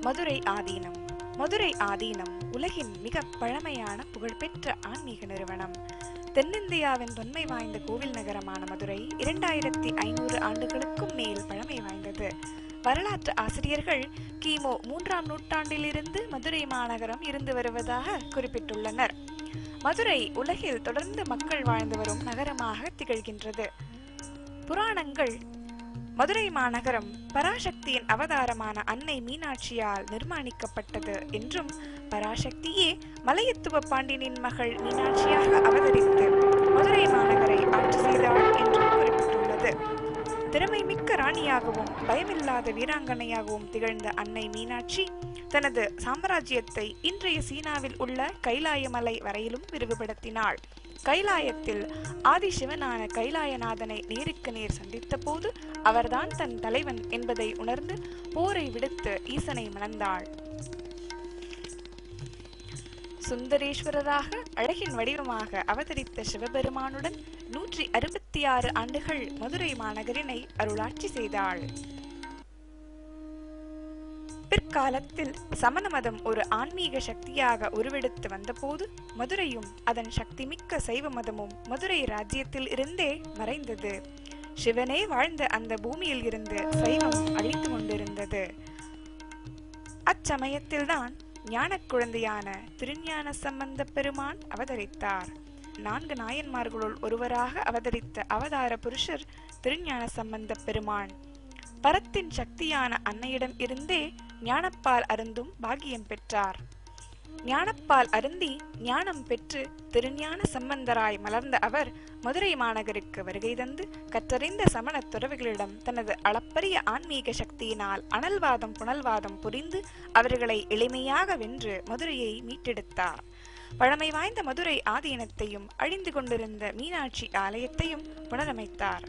மதுரை ஆதீனம். மதுரை ஆதீனம் உலகின் மிக பழமையான புகழ்பெற்ற ஆன்மீக நிறுவனம். தென்னிந்தியாவின் தொன்மை வாய்ந்த கோவில் நகரமான மதுரை இரண்டாயிரத்தி ஐநூறு ஆண்டுகளுக்கும் மேல் பழமை வாய்ந்தது. வரலாற்று ஆசிரியர்கள் கிமு மூன்றாம் நூற்றாண்டிலிருந்து மதுரை மாநகரம் இருந்து வருவதாக குறிப்பிட்டுள்ளனர். மதுரை உலகில் தொடர்ந்து மக்கள் வாழ்ந்து வரும் நகரமாக திகழ்கின்றது. புராணங்கள் மதுரை மாநகரம் பராசக்தியின் அவதாரமான அன்னை மீனாட்சியால் நிர்மாணிக்கப்பட்டது என்றும் பராசக்தியே மலையத்துவ பாண்டியனின் மகள் மீனாட்சியாக அவதரித்து மதுரை மாநகரை ஆட்சி செய்தாள் என்றும் குறிப்பிட்டுள்ளது. திறமை மிக்க ராணியாகவும் பயமில்லாத வீராங்கனையாகவும் திகழ்ந்த அன்னை மீனாட்சி தனது சாம்ராஜ்யத்தை இன்றைய சீனாவில் உள்ள கைலாயமலை வரையிலும் விரிவுபடுத்தினாள். கைலாயத்தில் ஆதிசிவனான கைலாயநாதனை நேருக்கு நேர் சந்தித்த போது அவர்தான் தன் தலைவன் என்பதை உணர்ந்து போரை விடுத்து ஈசனை மணந்தாள். சுந்தரேஸ்வரராக அழகின் வடிவமாக அவதரித்த சிவபெருமானுடன் நூற்றி அறுபத்தி ஆறு ஆண்டுகள் மதுரை மாநகரினை அருளாட்சி செய்தாள். பிற்காலத்தில் சமண மதம் ஒரு ஆன்மீக சக்தியாக உருவெடுத்து வந்தபோது மதுரையும் அதன் சக்திமிக்க சைவ மதமும் மதுரை ராஜ்யத்தில் இருந்தே மறைந்தது. சிவனே வாழ்ந்த அந்த பூமியில் இருந்து சைவம் அழித்து கொண்டிருந்தது. அச்சமயத்தில்தான் ஞான குழந்தையான திருஞான சம்பந்த பெருமான் அவதரித்தார். நான்கு நாயன்மார்களுள் ஒருவராக அவதரித்த அவதார புருஷர் திருஞான சம்பந்த பெருமான். பரத்தின் சக்தியான அன்னையிடம் இருந்தே ஞானப்பால் அருந்தும் பாக்கியம் பெற்றார். ஞானப்பால் அருந்தி ஞானம் பெற்று திருஞான சம்பந்தராய் மலர்ந்த அவர் மதுரை மாநகருக்கு வருகை தந்து கற்றறிந்த சமண துறவிகளிடம் தனது அளப்பரிய ஆன்மீக சக்தியினால் அனல்வாதம் புனல்வாதம் புரிந்து அவர்களை எளிமையாக வென்று மதுரையை மீட்டெடுத்தார். பழமை வாய்ந்த மதுரை ஆதீனத்தையும் அழிந்து கொண்டிருந்த மீனாட்சி ஆலயத்தையும் புனரமைத்தார்.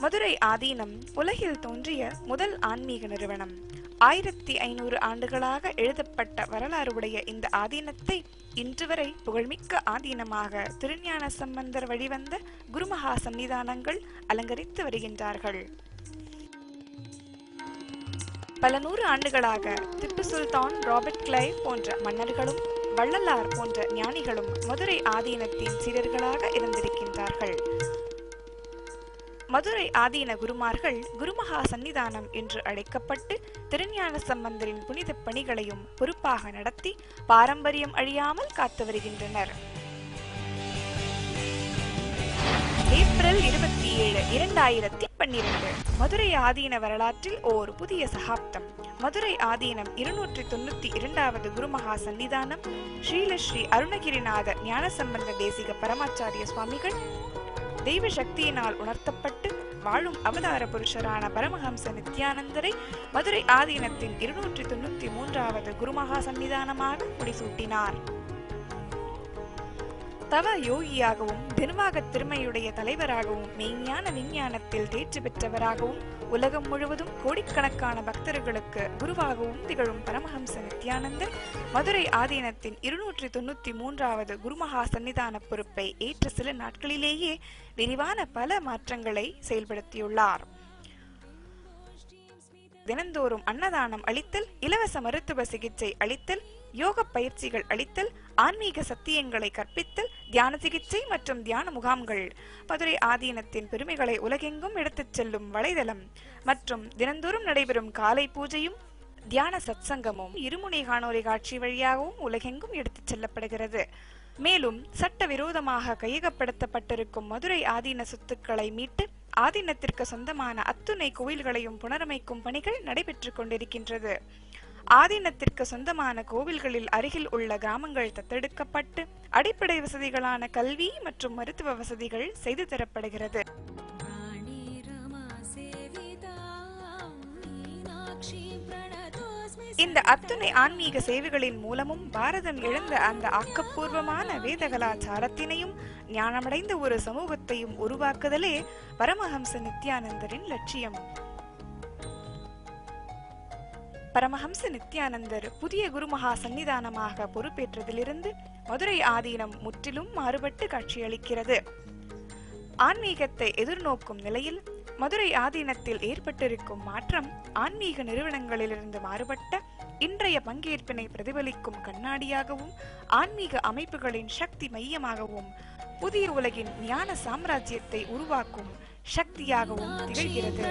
மதுரை ஆதீனம் உலகில் தோன்றிய முதல் ஆன்மீக நிறுவனம். ஆயிரத்தி ஐநூறு ஆண்டுகளாக எழுதப்பட்ட வரலாறு உடைய இந்த ஆதீனத்தை இன்று வரை புகழ்மிக்க ஆதீனமாக திருஞான சம்பந்தர் வழிவந்த குருமகா சன்னிதானங்கள் அலங்கரித்து வருகின்றார்கள். பல நூறு ஆண்டுகளாக திப்பு சுல்தான் ராபர்ட் கிளைவ் போன்ற மன்னர்களும் வள்ளலார் போன்ற ஞானிகளும் மதுரை ஆதீனத்தின் சீடர்களாக இருந்திருக்கின்றார்கள். மதுரை ஆதீன குருமார்கள் குருமகா சன்னிதானம் என்று அழைக்கப்பட்டு திருஞான சம்பந்தரின் புனித பணிகளையும் பொறுப்பாக நடத்தி பாரம்பரியம் அழியாமல் காத்து வருகின்றனர். ஏப்ரல் இருபத்தி ஏழு இரண்டாயிரத்தி பன்னிரண்டு. மதுரை ஆதீன வரலாற்றில் ஓர் புதிய சகாப்தம். மதுரை ஆதீனம் இருநூற்றி தொண்ணூத்தி இரண்டாவது குருமகா சன்னிதானம். ஸ்ரீலஸ்ரீ அருணகிரிநாத ஞானசம்பந்த தேசிக பரமாச்சாரிய சுவாமிகள். தெய்வ சக்தியினால் உணர்த்தப்பட்டு வாழும் அவதார புருஷரான பரமஹம்ச நித்யானந்தரை மதுரை ஆதீனத்தின் இருநூற்றி தொண்ணூத்தி மூன்றாவது குருமகா சன்னிதானமாக முடிசூட்டினார். தவ யோகியாகவும் நிர்வாக திறமையுடைய தலைவராகவும் மெய்ஞான விஞ்ஞானத்தில் தேர்ச்சி பெற்றவராகவும் உலகம் முழுவதும் கோடிக்கணக்கான பக்தர்களுக்கு குருவாகவும் திகழும் பரமஹம்ச நித்யானந்தர் மதுரை ஆதீனத்தின் இருநூற்றி தொண்ணூத்தி மூன்றாவது குருமகா சன்னிதான பொறுப்பை ஏற்ற சில நாட்களிலேயே விரிவான பல மாற்றங்களை செயல்படுத்தியுள்ளார். தினந்தோறும் அன்னதானம் அளித்தல் இலவச மருத்துவ சிகிச்சை அளித்தல் யோக பயிற்சிகள் அளித்தல் ஆன்மீக சத்தியங்களை கற்பித்தல் தியான சிகிச்சை மற்றும் தியான முகாம்கள். மதுரை ஆதீனத்தின் பெருமைகளை உலகெங்கும் எடுத்துச் செல்லும் வலைதளம். மற்றும் தினந்தோறும் நடைபெறும் காலை பூஜையும் தியான சத்சங்கமும் இருமுனை காணொலி காட்சி வழியாகவும் உலகெங்கும் எடுத்துச் செல்லப்படுகிறது. மேலும் சட்டவிரோதமாக கையகப்படுத்தப்பட்டிருக்கும் மதுரை ஆதீன சொத்துக்களை மீட்டு ஆதீனத்திற்கு சொந்தமான அத்துணை கோயில்களையும் புனரமைக்கும் பணிகள் நடைபெற்றுக் கொண்டிருக்கின்றது. ஆதீனத்திற்கு சொந்தமான கோவில்களில் அருகில் உள்ள கிராமங்கள் தத்தெடுக்கப்பட்டு அடிப்படை வசதிகளான கல்வி மற்றும் மருத்துவ வசதிகள் செய்து தரப்படுகிறது. இந்த அத்துணை ஆன்மீக சேவைகளின் மூலமும் பாரதம் எழுந்த அந்த ஆக்கப்பூர்வமான வேத கலாச்சாரத்தினையும் ஞானமடைந்த ஒரு சமூகத்தையும் உருவாக்குதலே பரமஹம்ச நித்யானந்தரின் லட்சியம். பரமஹம்ச நித்யானந்தர் புதிய குருமகா சந்நிதானமாக பொறுப்பேற்றதிலிருந்து மதுரை ஆதீனம் முற்றிலும் மாறுபட்டு காட்சியளிக்கிறது. ஆன்மீகத்தை எதிர்நோக்கும் நிலையில் மதுரை ஆதீனத்தில் ஏற்பட்டிருக்கும் மாற்றம் ஆன்மீக நிறுவனங்களிலிருந்து மாறுபட்ட இன்றைய பங்கேற்பினை பிரதிபலிக்கும் கண்ணாடியாகவும் ஆன்மீக அமைப்புகளின் சக்தி மையமாகவும் புதிய உலகின் ஞான சாம்ராஜ்யத்தை உருவாக்கும் சக்தியாகவும் திகழ்கிறது.